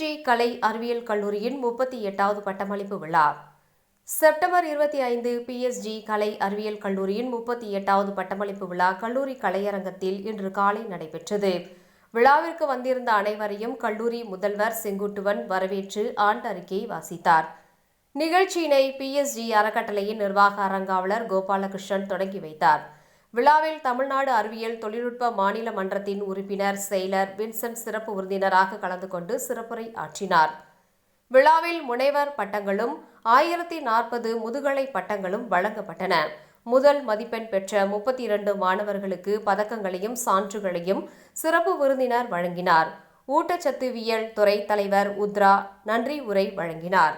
ஸ்ரீ கலை அறிவியல் கல்லூரியின் முப்பத்தி எட்டாவது பட்டமளிப்பு விழா. செப்டம்பர் இருபத்தி ஐந்து பிஎஸ்ஜி கலை அறிவியல் கல்லூரியின் முப்பத்தி எட்டாவது பட்டமளிப்பு விழா கல்லூரி கலையரங்கத்தில் இன்று காலை நடைபெற்றது. விழாவிற்கு வந்திருந்த அனைவரையும் கல்லூரி முதல்வர் செங்குட்டுவன் வரவேற்று ஆண்டறிக்கையை வாசித்தார். நிகழ்ச்சியினை பிஎஸ்ஜி அறக்கட்டளையின் நிர்வாக அரங்காவலர் கோபாலகிருஷ்ணன் தொடங்கி வைத்தார். விழாவில் தமிழ்நாடு அறிவியல் தொழில்நுட்ப மாநில மன்றத்தின் உறுப்பினர் செயலர் வின்சென்ட் சிறப்பு விருந்தினராக கலந்து கொண்டு சிறப்புரை ஆற்றினார். விழாவில் முனைவர் பட்டங்களும் ஆயிரத்தி நாற்பது முதுகலை பட்டங்களும் வழங்கப்பட்டன. முதல் மதிப்பெண் பெற்ற முப்பத்தி இரண்டு மாணவர்களுக்கு பதக்கங்களையும் சான்றுகளையும் சிறப்பு விருந்தினர் வழங்கினார். ஊட்டச்சத்துவியல் துறை தலைவர் உத்ரா நன்றி உரை வழங்கினார்.